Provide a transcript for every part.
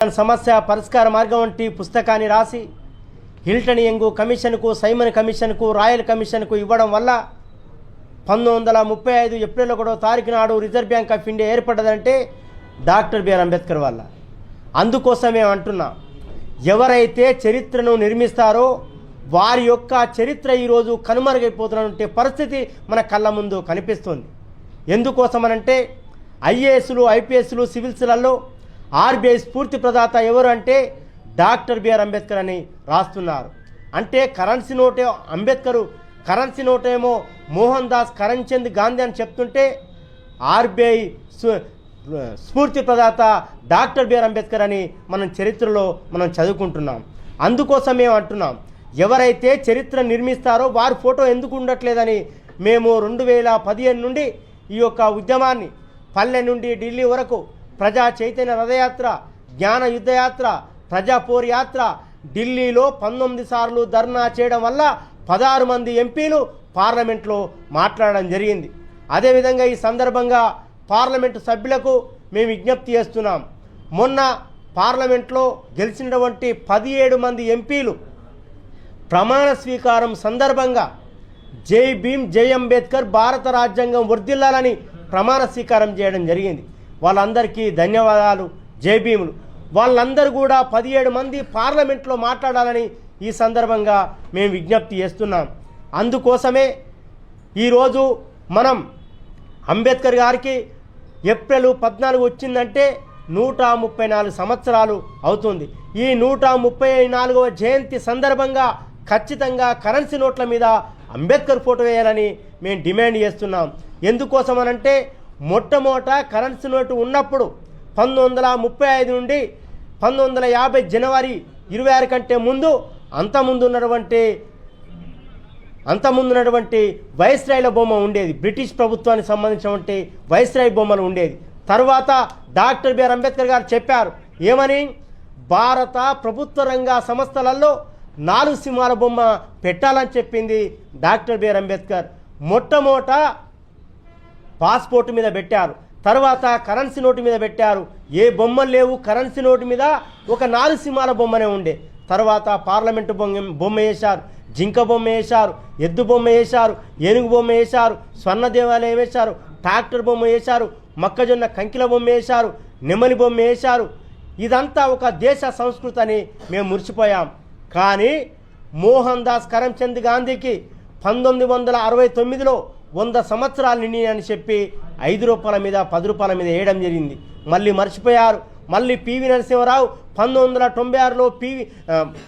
సమస్య పరిష్కార మార్గం వంటి పుస్తకాన్ని రాసి హిల్టన్ యంగు కమిషన్కు సైమన్ కమిషన్కు రాయల్ కమిషన్కు ఇవ్వడం వల్ల పంతొమ్మిది వందల ముప్పై ఐదు ఏప్రిల్ ఒకటో తారీఖు నాడు రిజర్వ్ బ్యాంక్ ఆఫ్ ఇండియా ఏర్పడ్డదంటే డాక్టర్ బిఆర్ అంబేద్కర్ వల్ల అందుకోసమే అంటున్నా ఎవరైతే చరిత్రను నిర్మిస్తారో వారి యొక్క చరిత్ర ఈరోజు కనుమరుగైపోతున్నటువంటి పరిస్థితి మన కళ్ళ ముందు కనిపిస్తుంది. ఎందుకోసమనంటే ఐఏఎస్లు ఐపీఎస్లు సివిల్స్లలో ఆర్బీఐ స్ఫూర్తి ప్రదాత ఎవరు అంటే డాక్టర్ బిఆర్ అంబేద్కర్ అని రాస్తున్నారు. అంటే కరెన్సీ నోటే అంబేద్కర్ కరెన్సీ నోటేమో మోహన్ దాస్ కరణ్చంద్ గాంధీ అని చెప్తుంటే ఆర్బీఐ స్ఫూర్తి ప్రదాత డాక్టర్ బిఆర్ అంబేద్కర్ అని మనం చరిత్రలో మనం చదువుకుంటున్నాం. అందుకోసం మేము అంటున్నాం. ఎవరైతే చరిత్ర నిర్మిస్తారో వారి ఫోటో ఎందుకు ఉండట్లేదని మేము రెండు వేల పదిహేను నుండి ఈ యొక్క ఉద్యమాన్ని పల్లె నుండి ఢిల్లీ వరకు ప్రజా చైతన్య రథయాత్ర జ్ఞాన యుద్ధయాత్ర ప్రజాపోర్ యాత్ర ఢిల్లీలో పంతొమ్మిది సార్లు ధర్నా చేయడం వల్ల పదహారు మంది ఎంపీలు పార్లమెంట్లో మాట్లాడడం జరిగింది. అదేవిధంగా ఈ సందర్భంగా పార్లమెంటు సభ్యులకు మేము విజ్ఞప్తి చేస్తున్నాం. మొన్న పార్లమెంట్లో గెలిచినటువంటి పదిహేడు మంది ఎంపీలు ప్రమాణ స్వీకారం సందర్భంగా జై భీమ్ జై అంబేద్కర్ భారత రాజ్యాంగం వర్దిల్లాలని ప్రమాణ స్వీకారం చేయడం జరిగింది. వాళ్ళందరికీ ధన్యవాదాలు జైభీములు వాళ్ళందరూ కూడా పదిహేడు మంది పార్లమెంట్లో మాట్లాడాలని ఈ సందర్భంగా మేము విజ్ఞప్తి చేస్తున్నాం. అందుకోసమే ఈరోజు మనం అంబేద్కర్ గారికి ఏప్రిల్ పద్నాలుగు వచ్చిందంటే నూట ముప్పై నాలుగు సంవత్సరాలు అవుతుంది. ఈ నూట ముప్పై నాలుగవ జయంతి సందర్భంగా ఖచ్చితంగా కరెన్సీ నోట్ల మీద అంబేద్కర్ ఫోటో వేయాలని మేము డిమాండ్ చేస్తున్నాం. ఎందుకోసమనంటే మొట్టమొదట కరెన్సీ నోటు ఉన్నప్పుడు పంతొమ్మిది వందల ముప్పై ఐదు నుండి పంతొమ్మిది వందల యాభై జనవరి ఇరవై ఆరు కంటే ముందు అంత ముందు ఉన్నటువంటి అంతముందున్నటువంటి వైస్రాయ్ల బొమ్మ ఉండేది. బ్రిటిష్ ప్రభుత్వానికి సంబంధించినటువంటి వైస్రాయ్ బొమ్మలు ఉండేది. తర్వాత డాక్టర్ బిఆర్ అంబేద్కర్ గారు చెప్పారు ఏమని? భారత ప్రభుత్వ రంగ సంస్థలలో నాలుగు సింహాల బొమ్మ పెట్టాలని చెప్పింది డాక్టర్ బిఆర్ అంబేద్కర్. మొట్టమొదట పాస్పోర్ట్ మీద పెట్టారు. తర్వాత కరెన్సీ నోటు మీద పెట్టారు. ఏ బొమ్మలు లేవు. కరెన్సీ నోటు మీద ఒక నాలుగు సింహాల బొమ్మనే ఉండే. తర్వాత పార్లమెంటు బొమ్మ బొమ్మ వేశారు. జింక బొమ్మ వేశారు. ఎద్దు బొమ్మ వేశారు. ఏనుగు బొమ్మ వేశారు. స్వర్ణ దేవాలయం వేశారు. ట్రాక్టర్ బొమ్మ వేశారు. మొక్కజొన్న కంకిల బొమ్మ వేశారు. నెమలి బొమ్మ వేశారు. ఇదంతా ఒక దేశ సంస్కృతి అని మేము మురిచిపోయాం కానీ మోహన్ దాస్ కరమ్చంద్ గాంధీకి పంతొమ్మిది వందల అరవై తొమ్మిదిలో వంద సంవత్సరాలు నిండి అని చెప్పి ఐదు రూపాయల మీద పది రూపాయల మీద వేయడం జరిగింది. మళ్ళీ మర్చిపోయారు. మళ్ళీ పివి నరసింహరావు పంతొమ్మిది వందల తొంభై ఆరులో పివి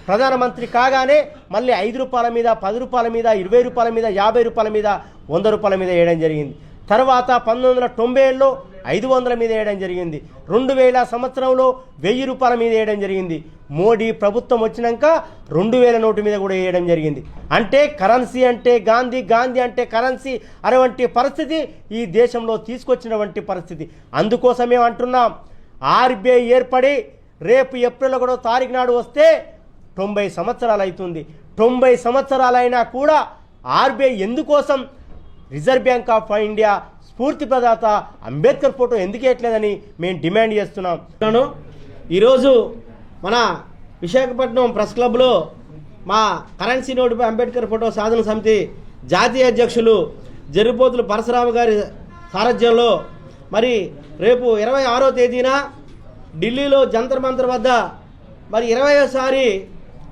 ప్రధానమంత్రి కాగానే మళ్ళీ ఐదు రూపాయల మీద పది రూపాయల మీద ఇరవై రూపాయల మీద యాభై రూపాయల మీద వంద రూపాయల మీద వేయడం జరిగింది. తర్వాత పంతొమ్మిది వందల తొంభై ఏడులో ఐదు వందల మీద వేయడం జరిగింది. రెండు వేల సంవత్సరంలో వెయ్యి రూపాయల మీద వేయడం జరిగింది. మోడీ ప్రభుత్వం వచ్చినాక రెండు వేల నోటు మీద కూడా వేయడం జరిగింది. అంటే కరెన్సీ అంటే గాంధీ గాంధీ అంటే కరెన్సీ అనేవంటి పరిస్థితి ఈ దేశంలో తీసుకొచ్చినటువంటి పరిస్థితి. అందుకోసమే అంటున్నాం. ఆర్బీఐ ఏర్పడి రేపు ఏప్రిల్ ఒకటో తారీఖు నాడు వస్తే తొంభై సంవత్సరాలు అవుతుంది. తొంభై సంవత్సరాలైనా కూడా ఆర్బీఐ ఎందుకోసం రిజర్వ్ బ్యాంక్ ఆఫ్ ఇండియా స్ఫూర్తి ప్రదాత అంబేద్కర్ ఫోటో ఎందుకు వేయట్లేదని మేము డిమాండ్ చేస్తున్నాం. ఈరోజు మన విశాఖపట్నం ప్రెస్ క్లబ్లో మా కరెన్సీ నోటుపై అంబేద్కర్ ఫోటో సాధన సమితి జాతీయ అధ్యక్షులు జరిపోతులు పరశురామ గారి సారథ్యంలో మరి రేపు ఇరవై ఆరో తేదీన ఢిల్లీలో జంతర్ మంతర్ వద్ద మరి ఇరవైసారి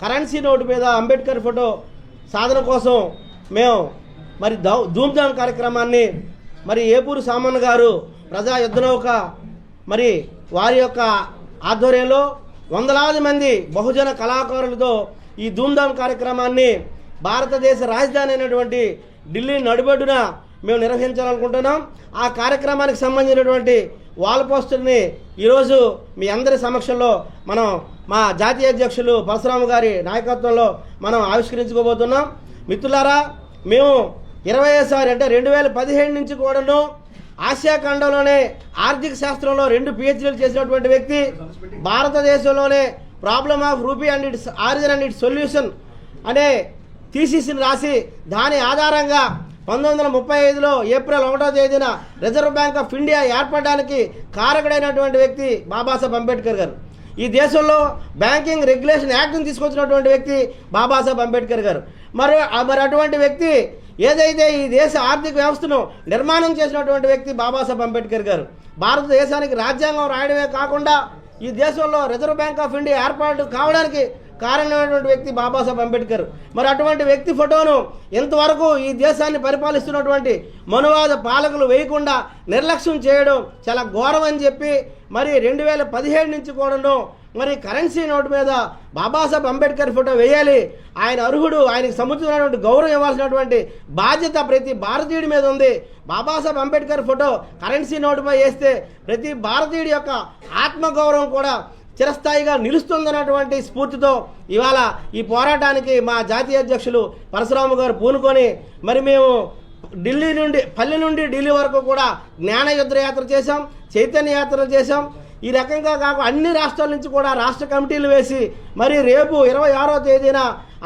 కరెన్సీ నోటు మీద అంబేద్కర్ ఫోటో సాధన కోసం మేము మరి దౌ ధూమ్ధామ్ కార్యక్రమాన్ని మరి ఏపూరు సామన్న గారు ప్రజా యుద్ధనౌక మరి వారి యొక్క ఆధ్వర్యంలో వందలాది మంది బహుజన కళాకారులతో ఈ ధూమ్ధామ్ కార్యక్రమాన్ని భారతదేశ రాజధాని అయినటువంటి ఢిల్లీ నడిబడ్డున మేము నిర్వహించాలనుకుంటున్నాం. ఆ కార్యక్రమానికి సంబంధించినటువంటి వాల్ పోస్టర్ని ఈరోజు మీ అందరి సమక్షంలో మనం మా జాతీయ అధ్యక్షులు పరశురామ గారి నాయకత్వంలో మనం ఆవిష్కరించుకోబోతున్నాం. మిత్రులారా మేము ఇరవైసారి అంటే రెండు వేల పదిహేడు నుంచి కూడాను ఆసియా ఖండంలోనే ఆర్థిక శాస్త్రంలో రెండు పిహెచ్డీలు చేసినటువంటి వ్యక్తి భారతదేశంలోనే problem of rupee and its origin and its solution అనే థీసిస్ని రాసి దాని ఆధారంగా పంతొమ్మిది వందల ముప్పై ఐదులో ఏప్రిల్ ఒకటో తేదీన రిజర్వ్ బ్యాంక్ ఆఫ్ ఇండియా ఏర్పడడానికి కారకుడైనటువంటి వ్యక్తి బాబాసాహెబ్ అంబేద్కర్ గారు. ఈ దేశంలో బ్యాంకింగ్ రెగ్యులేషన్ యాక్ట్ని తీసుకొచ్చినటువంటి వ్యక్తి బాబాసాహెబ్ అంబేద్కర్ గారు. మరి మరి అటువంటి వ్యక్తి ఏదైతే ఈ దేశ ఆర్థిక వ్యవస్థను నిర్మాణం చేసినటువంటి వ్యక్తి బాబాసాహెబ్ అంబేద్కర్ గారు భారతదేశానికి రాజ్యాంగం రాయడమే కాకుండా ఈ దేశంలో రిజర్వ్ బ్యాంక్ ఆఫ్ ఇండియా ఏర్పాటు కావడానికి కారణమైనటువంటి వ్యక్తి బాబాసాహెబ్ అంబేద్కర్. మరి అటువంటి వ్యక్తి ఫోటోను ఇంతవరకు ఈ దేశాన్ని పరిపాలిస్తున్నటువంటి మనువాద పాలకులు వేయకుండా నిర్లక్ష్యం చేయడం చాలా ఘోరం అని చెప్పి మరి రెండు వేల పదిహేడు నుంచి కూడాను మరి కరెన్సీ నోటు మీద బాబాసాహెబ్ అంబేద్కర్ ఫోటో వేయాలి. ఆయన అర్హుడు ఆయనకు సముచితమైనటువంటి గౌరవం ఇవ్వాల్సినటువంటి బాధ్యత ప్రతి భారతీయుడి మీద ఉంది. బాబాసాహెబ్ అంబేద్కర్ ఫోటో కరెన్సీ నోటుపై వేస్తే ప్రతి భారతీయుడి యొక్క ఆత్మగౌరవం కూడా చిరస్థాయిగా నిలుస్తుందన్నటువంటి స్ఫూర్తితో ఇవాళ ఈ పోరాటానికి మా జాతీయ అధ్యక్షులు పరశురాము గారు పూనుకొని మరి మేము ఢిల్లీ నుండి పల్లె నుండి ఢిల్లీ వరకు కూడా జ్ఞాన యుద్ధ యాత్ర చేశాం చైతన్య యాత్రలు చేశాం. ఈ రకంగా కాక అన్ని రాష్ట్రాల నుంచి కూడా రాష్ట్ర కమిటీలు వేసి మరి రేపు ఇరవై ఆరో తేదీన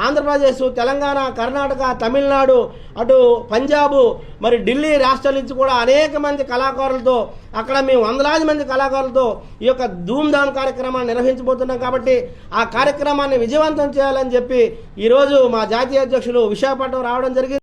ఆంధ్రప్రదేశ్ తెలంగాణ కర్ణాటక తమిళనాడు అటు పంజాబు మరి ఢిల్లీ రాష్ట్రాల నుంచి కూడా అనేక మంది కళాకారులతో అక్కడ మేము వందలాది మంది కళాకారులతో ఈ యొక్క ధూమ్ధామ్ కార్యక్రమాన్ని నిర్వహించబోతున్నాం కాబట్టి ఆ కార్యక్రమాన్ని విజయవంతం చేయాలని చెప్పి ఈరోజు మా జాతీయ అధ్యక్షులు విశాఖపట్నం రావడం జరిగింది.